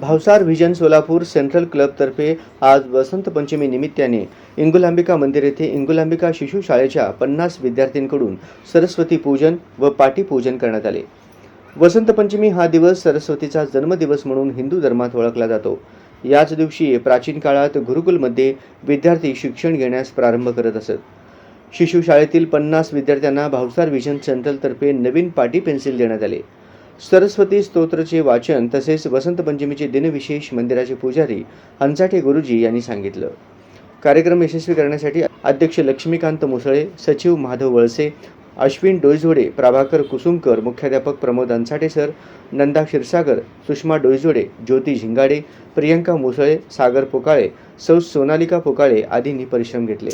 Bhavsar vision Solapur central क्लबतर्फे आज वसंत पंचमी निमित्ताने इंगुलांबिका मंदिर येथे इंगुलांबिका शिशु शाळेच्या पन्नास विद्यार्थ्यांकडून सरस्वती पूजन व पाटीपूजन करण्यात आले. वसंत पंचमी हा दिवस सरस्वतीचा जन्मदिवस म्हणून हिंदू धर्मात ओळखला जातो. याच दिवशी प्राचीन काळात गुरुकुलमध्ये विद्यार्थी शिक्षण घेण्यास प्रारंभ करत असत. शिशु शाळेतील पन्नास विद्यार्थ्यांना भावसार विजन सेंट्रलतर्फे नवीन पाटी पेन्सिल देण्यात आले. सरस्वती स्तोत्रचे वाचन तसेच वसंत पंचमीचे दिनविशेष मंदिराचे पुजारी हंसाठे गुरुजी यांनी सांगितलं. कार्यक्रम यशस्वी करण्यासाठी अध्यक्ष लक्ष्मीकांत मुसळे सचिव माधव वळसे अश्विन डोईजोडे प्रभाकर कुसुमकर मुख्याध्यापक प्रमोद अंसाटे सर नंदा क्षीरसागर सुषमा डोईजोडे ज्योती झिंगाडे प्रियंका मुसळे सागर पोकाळे सौ सोनालिका पोकाळे आदींनी परिश्रम घेतले.